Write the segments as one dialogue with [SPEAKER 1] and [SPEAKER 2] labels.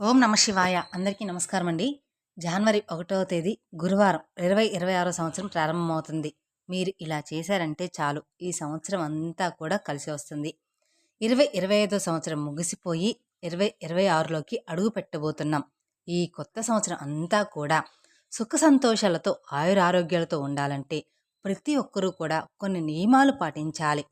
[SPEAKER 1] ఓం నమ శివాయ. అందరికీ నమస్కారం అండి జనవరి ఒకటవ తేదీ గురువారం ఇరవై ఇరవై ఆరో సంవత్సరం ప్రారంభమవుతుంది. మీరు ఇలా చేశారంటే చాలు ఈ సంవత్సరం అంతా కూడా కలిసి వస్తుంది. ఇరవై ఇరవై ఐదో సంవత్సరం ముగిసిపోయి ఇరవై ఇరవై ఆరులోకి అడుగు పెట్టబోతున్నాం. ఈ కొత్త సంవత్సరం అంతా కూడా సుఖ సంతోషాలతో ఆయురారోగ్యాలతో ఉండాలంటే ప్రతి ఒక్కరూ కూడా కొన్ని నియమాలు పాటించాలి.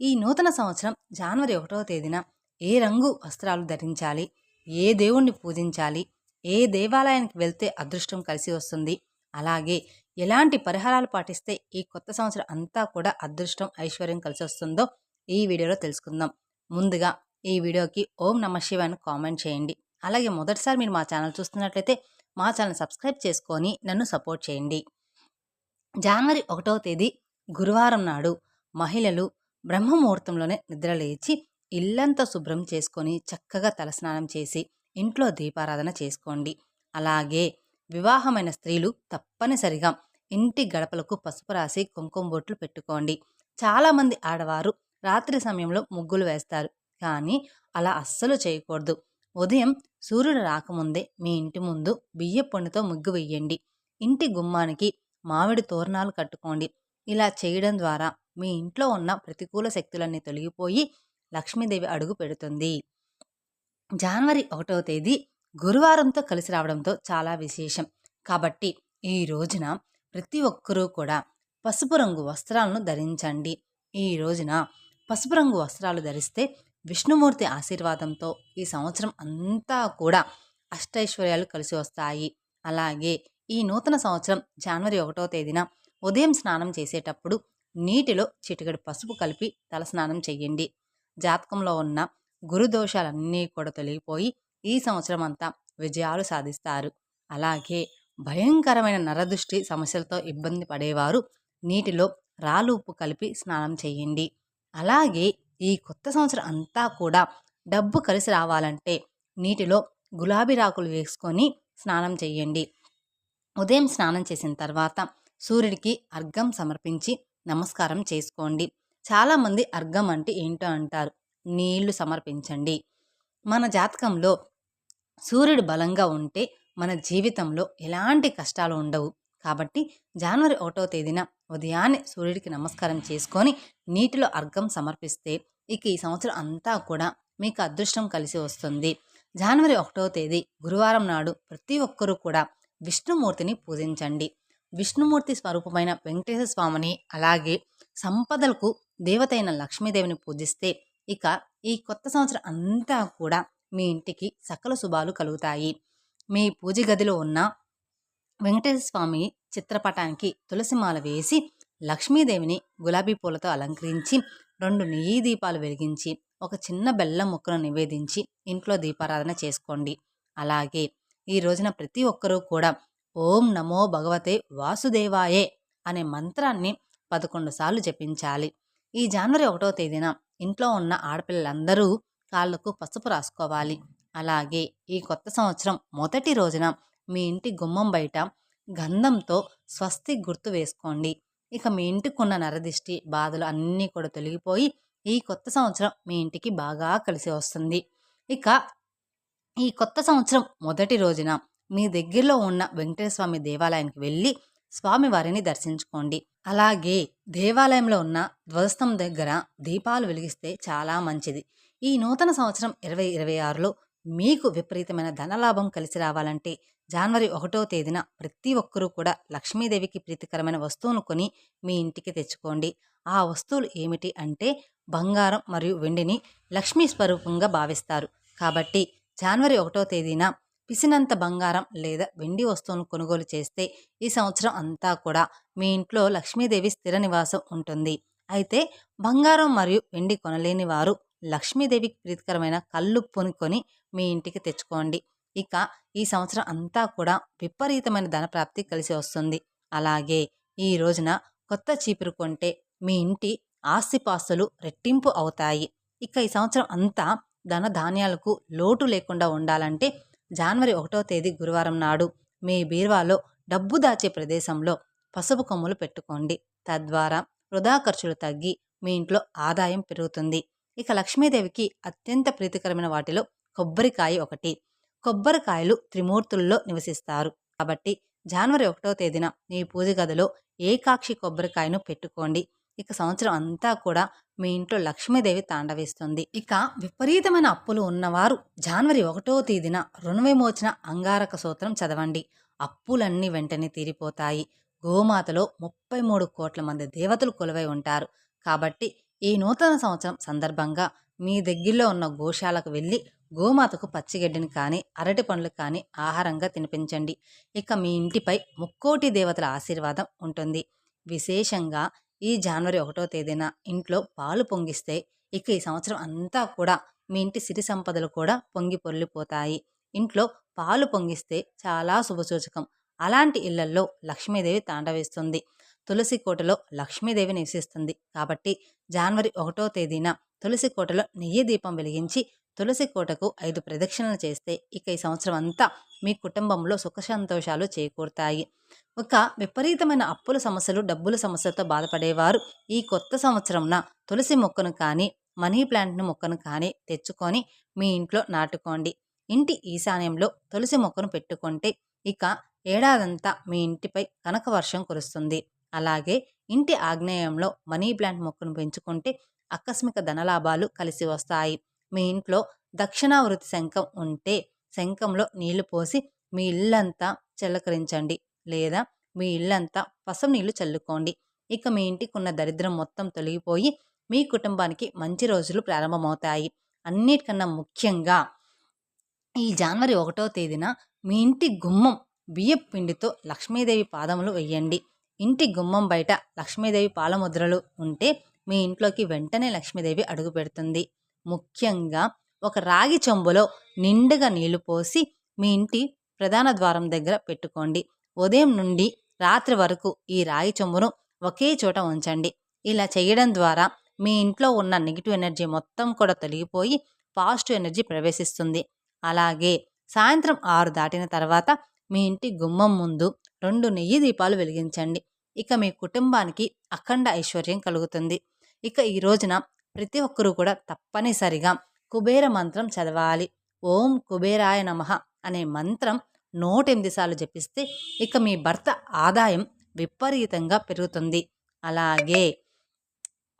[SPEAKER 1] ఈ నూతన సంవత్సరం జనవరి ఒకటవ తేదీన ఏ రంగు వస్త్రాలు ధరించాలి? ఏ దేవుణ్ణి పూజించాలి? ఏ దేవాలయానికి వెళ్తే అదృష్టం కలిసి వస్తుంది? అలాగే ఎలాంటి పరిహారాలు పాటిస్తే ఈ కొత్త సంవత్సరం అంతా కూడా అదృష్టం ఐశ్వర్యం కలిసి వస్తుందో ఈ వీడియోలో తెలుసుకుందాం. ముందుగా ఈ వీడియోకి ఓం నమ శివాన్ని కామెంట్ చేయండి. అలాగే మొదటిసారి మీరు మా ఛానల్ చూస్తున్నట్లయితే మా ఛానల్ సబ్స్క్రైబ్ చేసుకొని నన్ను సపోర్ట్ చేయండి. జనవరి ఒకటవ తేదీ గురువారం నాడు మహిళలు బ్రహ్మముహూర్తంలోనే నిద్రలేచి ఇల్లంతా శుభ్రం చేసుకొని చక్కగా తలస్నానం చేసి ఇంట్లో దీపారాధన చేసుకోండి. అలాగే వివాహమైన స్త్రీలు తప్పనిసరిగా ఇంటి గడపలకు పసుపు రాసి కుంకుమ బొట్లు పెట్టుకోండి. చాలామంది ఆడవారు రాత్రి సమయంలో ముగ్గులు వేస్తారు. కానీ అలా అస్సలు చేయకూడదు. ఉదయం సూర్యుడు రాకముందే మీ ఇంటి ముందు బియ్య పొండితో ముగ్గు వెయ్యండి. ఇంటి గుమ్మానికి మామిడి తోరణాలు కట్టుకోండి. ఇలా చేయడం ద్వారా మీ ఇంట్లో ఉన్న ప్రతికూల శక్తులన్నీ తొలగిపోయి లక్ష్మీదేవి అడుగు పెడుతుంది. జనవరి ఒకటవ తేదీ గురువారంతో కలిసి రావడంతో చాలా విశేషం. కాబట్టి ఈ రోజున ప్రతి ఒక్కరూ కూడా పసుపు రంగు వస్త్రాలను ధరించండి. ఈ రోజున పసుపు రంగు వస్త్రాలు ధరిస్తే విష్ణుమూర్తి ఆశీర్వాదంతో ఈ సంవత్సరం అంతా కూడా అష్టైశ్వర్యాలు కలిసి వస్తాయి. అలాగే ఈ నూతన సంవత్సరం జనవరి ఒకటో తేదీన ఉదయం స్నానం చేసేటప్పుడు నీటిలో చిటికడి పసుపు కలిపి తలస్నానం చేయండి. జాతకంలో ఉన్న గురుదోషాలన్నీ కూడా తొలగిపోయి ఈ సంవత్సరం అంతా విజయాలు సాధిస్తారు. అలాగే భయంకరమైన నరదృష్టి సమస్యలతో ఇబ్బంది పడేవారు నీటిలో రాళ్ళు ఉప్పు కలిపి స్నానం చేయండి. అలాగే ఈ కొత్త సంవత్సరం అంతా కూడా డబ్బు కలిసి రావాలంటే నీటిలో గులాబీ రాకులు వేసుకొని స్నానం చేయండి. ఉదయం స్నానం చేసిన తర్వాత సూర్యుడికి అర్ఘం సమర్పించి నమస్కారం చేసుకోండి. చాలామంది అర్ఘం అంటే ఏంటో అంటారు. నీళ్ళు సమర్పించండి. మన జాతకంలో సూర్యుడు బలంగా ఉంటే మన జీవితంలో ఎలాంటి కష్టాలు ఉండవు. కాబట్టి జనవరి ఒకటో తేదీన ఉదయాన్నే సూర్యుడికి నమస్కారం చేసుకొని నీటిలో అర్ఘం సమర్పిస్తే ఇక ఈ సంవత్సరం అంతా కూడా మీకు అదృష్టం కలిసి వస్తుంది. జనవరి ఒకటో తేదీ గురువారం నాడు ప్రతి ఒక్కరూ కూడా విష్ణుమూర్తిని పూజించండి. విష్ణుమూర్తి స్వరూపమైన వెంకటేశ్వర స్వామిని అలాగే సంపదలకు దేవతైన లక్ష్మీదేవిని పూజిస్తే ఇక ఈ కొత్త సంవత్సరం అంతా కూడా మీ ఇంటికి సకల శుభాలు కలుగుతాయి. మీ పూజ గదిలో ఉన్న వెంకటేశ్వర స్వామి చిత్రపటానికి తులసిమాల వేసి లక్ష్మీదేవిని గులాబీ పూలతో అలంకరించి రెండు నెయ్యి దీపాలు వెలిగించి ఒక చిన్న బెల్లం ముక్కను నివేదించి ఇంట్లో దీపారాధన చేసుకోండి. అలాగే ఈ రోజున ప్రతి ఒక్కరూ కూడా ఓం నమో భగవతే వాసుదేవాయే అనే మంత్రాన్ని పదకొండు సార్లు జపించాలి. ఈ జనవరి ఒకటో తేదీన ఇంట్లో ఉన్న ఆడపిల్లలందరూ కాళ్ళకు పసుపు రాసుకోవాలి. అలాగే ఈ కొత్త సంవత్సరం మొదటి రోజున మీ ఇంటి గుమ్మం బయట గంధంతో స్వస్తి గుర్తు వేసుకోండి. ఇక మీ ఇంటికి ఉన్న నరదిష్టి బాధలు అన్నీ కూడా తొలగిపోయి ఈ కొత్త సంవత్సరం మీ ఇంటికి బాగా కలిసి వస్తుంది. ఇక ఈ కొత్త సంవత్సరం మొదటి రోజున మీ దగ్గరలో ఉన్న వెంకటేశ్వర స్వామి దేవాలయానికి వెళ్ళి స్వామివారిని దర్శించుకోండి. అలాగే దేవాలయంలో ఉన్న ధ్వజస్తం దగ్గర దీపాలు వెలిగిస్తే చాలా మంచిది. ఈ నూతన సంవత్సరం ఇరవై ఇరవై ఆరులో మీకు విపరీతమైన ధనలాభం కలిసి రావాలంటే జనవరి ఒకటో తేదీన ప్రతి ఒక్కరూ కూడా లక్ష్మీదేవికి ప్రీతికరమైన వస్తువును కొని మీ ఇంటికి తెచ్చుకోండి. ఆ వస్తువులు ఏమిటి అంటే బంగారం మరియు వెండిని లక్ష్మీ స్వరూపంగా భావిస్తారు. కాబట్టి జనవరి ఒకటో తేదీన పిసినంత బంగారం లేదా వెండి వస్తువును కొనుగోలు చేస్తే ఈ సంవత్సరం అంతా కూడా మీ ఇంట్లో లక్ష్మీదేవి స్థిర నివాసం ఉంటుంది. అయితే బంగారం మరియు వెండి కొనలేని వారు లక్ష్మీదేవికి ప్రీతికరమైన కళ్ళు పొనుకొని మీ ఇంటికి తెచ్చుకోండి. ఇక ఈ సంవత్సరం అంతా కూడా విపరీతమైన ధనప్రాప్తి కలిసి వస్తుంది. అలాగే ఈ రోజున కొత్త చీపురు కొంటే మీ ఇంటి ఆస్తిపాస్తులు రెట్టింపు అవుతాయి. ఇక ఈ సంవత్సరం అంతా ధన ధాన్యాలకు లోటు లేకుండా ఉండాలంటే జనవరి ఒకటో తేదీ గురువారం నాడు మీ బీరువాలో డబ్బు దాచే ప్రదేశంలో పసుపు కొమ్ములు పెట్టుకోండి. తద్వారా వృధా ఖర్చులు తగ్గి మీ ఇంట్లో ఆదాయం పెరుగుతుంది. ఇక లక్ష్మీదేవికి అత్యంత ప్రీతికరమైన వాటిలో కొబ్బరికాయ ఒకటి. కొబ్బరికాయలు త్రిమూర్తుల్లో నివసిస్తారు. కాబట్టి జనవరి ఒకటో తేదీన మీ పూజ గదిలో ఏకాక్షి కొబ్బరికాయను పెట్టుకోండి. ఇక సంవత్సరం అంతా కూడా మీ ఇంట్లో లక్ష్మీదేవి తాండవిస్తుంది ఇక విపరీతమైన అప్పులు ఉన్నవారు జనవరి ఒకటో తేదీన రుణ విమోచన అంగారక సూత్రం చదవండి. అప్పులన్నీ వెంటనే తీరిపోతాయి. గోమాతలో ముప్పై మూడు కోట్ల మంది దేవతలు కొలువై ఉంటారు. కాబట్టి ఈ నూతన సంవత్సరం సందర్భంగా మీ దగ్గరలో ఉన్న గోశాలకు వెళ్ళి గోమాతకు పచ్చిగడ్డిని కానీ అరటి పండ్లు కానీ ఆహారంగా తినిపించండి. ఇక మీ ఇంటిపై ముక్కోటి దేవతల ఆశీర్వాదం ఉంటుంది. విశేషంగా ఈ జనవరి ఒకటో తేదీన ఇంట్లో పాలు పొంగిస్తే ఇక ఈ సంవత్సరం అంతా కూడా మీ ఇంటి సిరి సంపదలు కూడా పొంగి పొర్లిపోతాయి. ఇంట్లో పాలు పొంగిస్తే చాలా శుభసూచకం. అలాంటి ఇళ్ళల్లో లక్ష్మీదేవి తాండవేస్తుంది తులసి కోటలో లక్ష్మీదేవి నివసిస్తుంది. కాబట్టి జనవరి ఒకటో తేదీన తులసి కోటలో నెయ్యి దీపం వెలిగించి తులసి కోటకు ఐదు ప్రదక్షిణలు చేస్తే ఇక ఈ సంవత్సరం అంతా మీ కుటుంబంలో సుఖ సంతోషాలు చేకూరుతాయి. ఒక విపరీతమైన అప్పుల సమస్యలు డబ్బుల సమస్యలతో బాధపడేవారు. ఈ కొత్త సంవత్సరంన తులసి మొక్కను కానీ మనీ ప్లాంట్ను మొక్కను కానీ తెచ్చుకొని మీ ఇంట్లో నాటుకోండి. ఇంటి ఈశాన్యంలో తులసి మొక్కను పెట్టుకుంటే ఇక ఏడాదంతా మీ ఇంటిపై కనక వర్షం కురుస్తుంది. అలాగే ఇంటి ఆగ్నేయంలో మనీ ప్లాంట్ మొక్కను పెంచుకుంటే ఆకస్మిక ధనలాభాలు కలిసి వస్తాయి. మీ ఇంట్లో దక్షిణావృతి శంఖం ఉంటే శంఖంలో నీళ్ళు పోసి మీ ఇల్లంతా చిలకరించండి. లేదా మీ ఇల్లంతా పసం నీళ్ళు చల్లుకోండి. ఇక మీ ఇంటికి ఉన్న దరిద్రం మొత్తం తొలగిపోయి మీ కుటుంబానికి మంచి రోజులు ప్రారంభమవుతాయి. అన్నిటికన్నా ముఖ్యంగా ఈ జనవరి ఒకటో తేదీన మీ ఇంటి గుమ్మం బియ్యపు పిండితో లక్ష్మీదేవి పాదములు వెయ్యండి ఇంటి గుమ్మం బయట లక్ష్మీదేవి పాలముద్రలు ఉంటే మీ ఇంట్లోకి వెంటనే లక్ష్మీదేవి అడుగు పెడుతుంది. ముఖ్యంగా ఒక రాగి చెంబులో నిండుగా నీళ్ళు పోసి మీ ఇంటి ప్రధాన ద్వారం దగ్గర పెట్టుకోండి. ఉదయం నుండి రాత్రి వరకు ఈ రాగి చెంబును ఒకే చోట ఉంచండి. ఇలా చేయడం ద్వారా మీ ఇంట్లో ఉన్న నెగిటివ్ ఎనర్జీ మొత్తం కూడా తొలగిపోయి పాజిటివ్ ఎనర్జీ ప్రవేశిస్తుంది. అలాగే సాయంత్రం ఆరు దాటిన తర్వాత మీ ఇంటి గుమ్మం ముందు రెండు నెయ్యి దీపాలు వెలిగించండి. ఇక మీ కుటుంబానికి అఖండ ఐశ్వర్యం కలుగుతుంది. ఇక ఈ రోజున ప్రతి ఒక్కరూ కూడా తప్పనిసరిగా కుబేర మంత్రం చదవాలి. ఓం కుబేరాయ నమ అనే మంత్రం నూట ఎనిమిది సార్లు జపిస్తే ఇక మీ భర్త ఆదాయం విపరీతంగా పెరుగుతుంది. అలాగే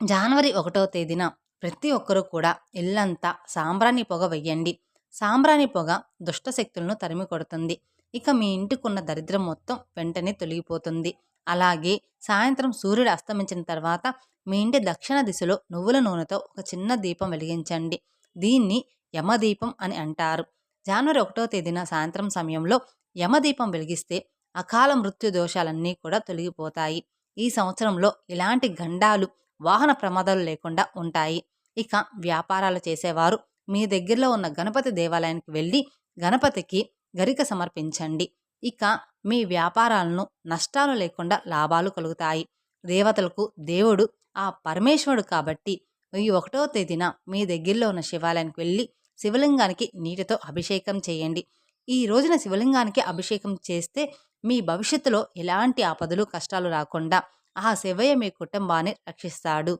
[SPEAKER 1] జనవరి ఒకటో తేదీన ప్రతి ఒక్కరూ కూడా ఇల్లంతా సాంబ్రాణి పొగ వెయ్యండి. సాంబ్రాణి పొగ దుష్టశక్తులను తరిమి కొడుతుంది. ఇక మీ ఇంటికున్న దరిద్రం మొత్తం వెంటనే తొలగిపోతుంది. అలాగే సాయంత్రం సూర్యుడు అస్తమించిన తర్వాత మీ ఇంటి దక్షిణ దిశలో నువ్వుల నూనెతో ఒక చిన్న దీపం వెలిగించండి. దీన్ని యమదీపం అని అంటారు. జనవరి ఒకటో తేదీన సాయంత్రం సమయంలో యమదీపం వెలిగిస్తే అకాల మృత్యు దోషాలన్నీ కూడా తొలగిపోతాయి. ఈ సంవత్సరంలో ఇలాంటి గండాలు వాహన ప్రమాదాలు లేకుండా ఉంటాయి. ఇక వ్యాపారాలు చేసేవారు మీ దగ్గరలో ఉన్న గణపతి దేవాలయానికి వెళ్ళి గణపతికి గరిక సమర్పించండి. ఇక మీ వ్యాపారాలను నష్టాలు లేకుండా లాభాలు కలుగుతాయి. దేవతలకు దేవుడు ఆ పరమేశ్వరుడు కాబట్టి ఈ ఒకటో తేదీన మీ దగ్గరలో ఉన్న శివాలయానికి వెళ్ళి శివలింగానికి నీటితో అభిషేకం చేయండి. ఈ రోజున శివలింగానికి అభిషేకం చేస్తే మీ భవిష్యత్తులో ఎలాంటి ఆపదలు కష్టాలు రాకుండా ఆ శివయ్య మీ కుటుంబాన్ని రక్షిస్తాడు.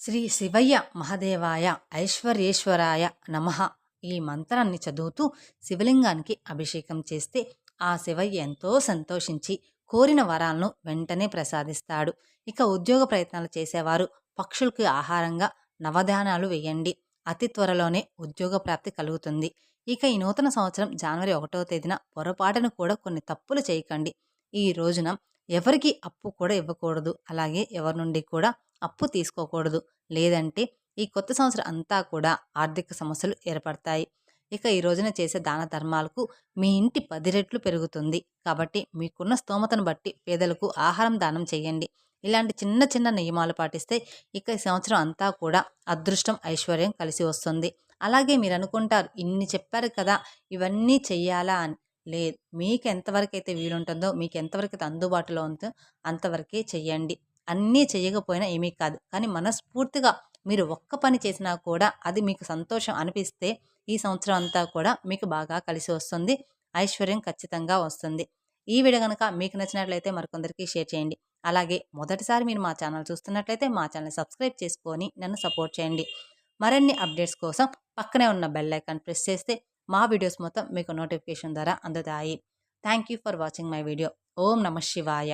[SPEAKER 1] శ్రీ శివయ్య మహదేవాయ ఐశ్వర్యేశ్వరాయ నమ. ఈ మంత్రాన్ని చదువుతూ శివలింగానికి అభిషేకం చేస్తే ఆ శివయ్య ఎంతో సంతోషించి కోరిన వరాలను వెంటనే ప్రసాదిస్తాడు. ఇక ఉద్యోగ ప్రయత్నాలు చేసేవారు పక్షులకు ఆహారంగా నవధానాలు వేయండి. అతి త్వరలోనే ఉద్యోగ ప్రాప్తి కలుగుతుంది. ఇక ఈ నూతన సంవత్సరం జనవరి ఒకటవ తేదీన పొరపాటును కూడా కొన్ని తప్పులు చేయకండి. ఈ రోజున ఎవరికి అప్పు కూడా ఇవ్వకూడదు. అలాగే ఎవరి నుండి కూడా అప్పు తీసుకోకూడదు. లేదంటే ఈ కొత్త సంవత్సరం అంతా కూడా ఆర్థిక సమస్యలు ఏర్పడతాయి. ఇక ఈ రోజున చేసే దాన ధర్మాలకు మీ ఇంటి పది రెట్లు పెరుగుతుంది. కాబట్టి మీకున్న స్తోమతను బట్టి పేదలకు ఆహారం దానం చేయండి. ఇలాంటి చిన్న చిన్న నియమాలు పాటిస్తే ఇక ఈ సంవత్సరం అంతా కూడా అదృష్టం ఐశ్వర్యం కలిసి వస్తుంది. అలాగే మీరు అనుకుంటారు ఇన్ని చెప్పారు కదా ఇవన్నీ చెయ్యాలా అని. లేదు మీకు ఎంతవరకు అయితే వీలుంటుందో మీకు ఎంతవరకు అయితే అందుబాటులో ఉందో అంతవరకే చెయ్యండి. అన్నీ చేయకపోయినా ఏమీ కాదు. కానీ మనస్ఫూర్తిగా మీరు ఒక్క పని చేసినా కూడా అది మీకు సంతోషం అనిపిస్తే ఈ సంవత్సరం అంతా కూడా మీకు బాగా కలిసి వస్తుంది. ఐశ్వర్యం ఖచ్చితంగా వస్తుంది. ఈ వీడియో కనుక మీకు నచ్చినట్లయితే మరికొందరికి షేర్ చేయండి. అలాగే మొదటిసారి మీరు మా ఛానల్ చూస్తున్నట్లయితే మా ఛానల్ సబ్స్క్రైబ్ చేసుకొని నన్ను సపోర్ట్ చేయండి. మరిన్ని అప్డేట్స్ కోసం పక్కనే ఉన్న బెల్ ఐకాన్ ప్రెస్ చేస్తే మా వీడియోస్ మొత్తం మీకు నోటిఫికేషన్ ద్వారా అందుతాయి. Thank you for watching my video. ఓం నమ శివాయ.